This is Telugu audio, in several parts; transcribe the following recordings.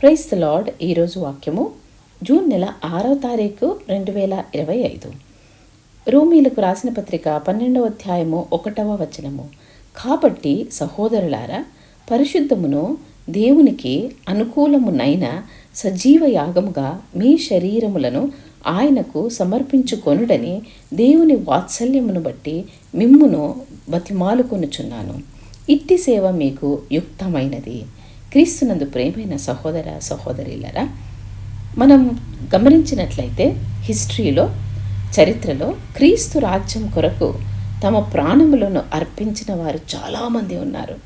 Price lord. ఈరోజు వాక్యము జూన్ నెల ఆరో తారీఖు రెండు వేల ఇరవై ఐదు. రోమీలకు రాసిన పత్రిక పన్నెండవ అధ్యాయము ఒకటవ వచనము. కాబట్టి సహోదరులారా పరిశుద్ధమును దేవునికి అనుకూలమునైన సజీవ యాగముగా మీ శరీరములను ఆయనకు సమర్పించుకొనుడని దేవుని వాత్సల్యమును బట్టి మిమ్మును బతిమాలుకొనుచున్నాను. ఇట్టి సేవ మీకు యుక్తమైనది. క్రీస్తునందు ప్రేమైన సహోదర సహోదరులరా మనం గమనించినట్లయితే హిస్టరీలో చరిత్రలో క్రీస్తు రాజ్యం కొరకు తమ ప్రాణములను అర్పించిన వారు చాలామంది ఉన్నారు.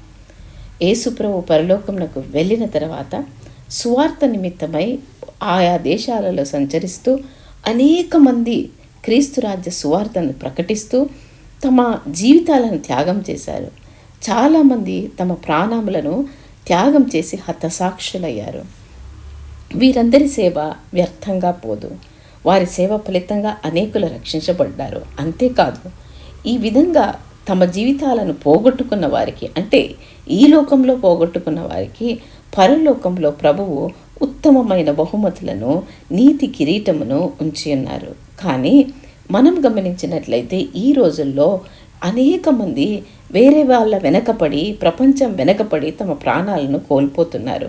యేసుప్రభు పరలోకమునకు వెళ్ళిన తర్వాత సువార్త నిమిత్తమై ఆయా దేశాలలో సంచరిస్తూ అనేక మంది క్రీస్తు రాజ్య సువార్తను ప్రకటిస్తూ తమ జీవితాలను త్యాగం చేశారు. చాలామంది తమ ప్రాణములను త్యాగం చేసి హతసాక్షులయ్యారు. వీరందరి సేవ వ్యర్థంగా పోదు. వారి సేవ ఫలితంగా అనేకులు రక్షించబడ్డారు. అంతేకాదు ఈ విధంగా తమ జీవితాలను పోగొట్టుకున్న వారికి అంటే ఈ లోకంలో పోగొట్టుకున్న వారికి పరలోకంలో ప్రభువు ఉత్తమమైన బహుమతులను నీతి కిరీటమును ఉంచి ఉన్నారు. కానీ మనం గమనించినట్లయితే ఈ రోజుల్లో అనేక మంది వేరే వాళ్ళ వెనకపడి ప్రపంచం వెనకపడి తమ ప్రాణాలను కోల్పోతున్నారు.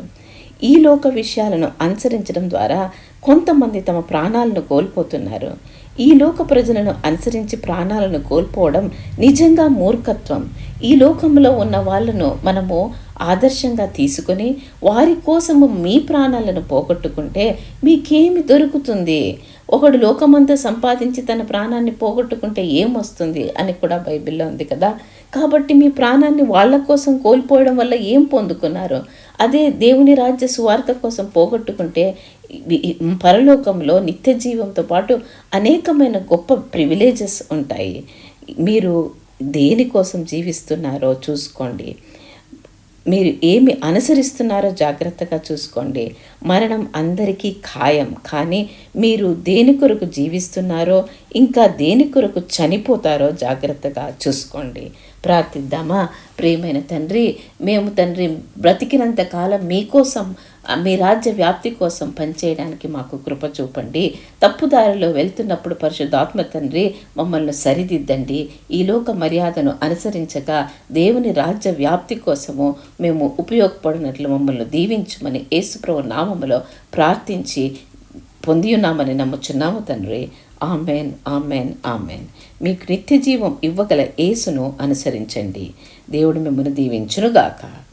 ఈ లోక విషయాలను అనుసరించడం ద్వారా కొంతమంది తమ ప్రాణాలను కోల్పోతున్నారు. ఈ లోక ప్రజలను అనుసరించి ప్రాణాలను కోల్పోవడం నిజంగా మూర్ఖత్వం. ఈ లోకంలో ఉన్న వాళ్ళను మనము ఆదర్శంగా తీసుకొని వారి కోసము మీ ప్రాణాలను పోగొట్టుకుంటే మీకేమి దొరుకుతుంది? ఒకడు లోకమంతా సంపాదించి తన ప్రాణాన్ని పోగొట్టుకుంటే ఏమొస్తుంది అని కూడా బైబిల్లో ఉంది కదా. కాబట్టి మీ ప్రాణాన్ని వాళ్ళ కోసం కోల్పోవడం వల్ల ఏం పొందుకున్నారు? అదే దేవుని రాజ్య సువార్త కోసం పోగొట్టుకుంటే పరలోకంలో నిత్య జీవంతో పాటు అనేకమైన గొప్ప ప్రివిలేజెస్ ఉంటాయి. మీరు దేనికోసం జీవిస్తున్నారో చూసుకోండి. మీరు ఏమి అనుసరిస్తున్నారో జాగ్రత్తగా చూసుకోండి. మరణం అందరికీ ఖాయం. కానీ మీరు దేని కొరకు జీవిస్తున్నారో ఇంకా దేని కొరకు చనిపోతారో జాగ్రత్తగా చూసుకోండి. ప్రార్థిద్దామా? ప్రియమైన తండ్రి మేము తండ్రి బ్రతికినంత కాలం మీకోసం మీ రాజ్య వ్యాప్తి కోసం పనిచేయడానికి మాకు కృప చూపండి. తప్పుదారిలో వెళ్తున్నప్పుడు పరిశుద్ధాత్మ తండ్రి మమ్మల్ని సరిదిద్దండి. ఈ లోక మర్యాదను అనుసరించగా దేవుని రాజ్య వ్యాప్తి కోసము మేము ఉపయోగపడినట్లు మమ్మల్ని దీవించమని యేసుప్రభు నామములో ప్రార్థించి పొందియున్నామని నమ్ముచున్నాము తండ్రి. Amen amen amen. మీకు నిత్య జీవం ఇవ్వగల యేసును అనుసరించండి. దేవుడు మిమ్మల్ని దీవించునుగాక.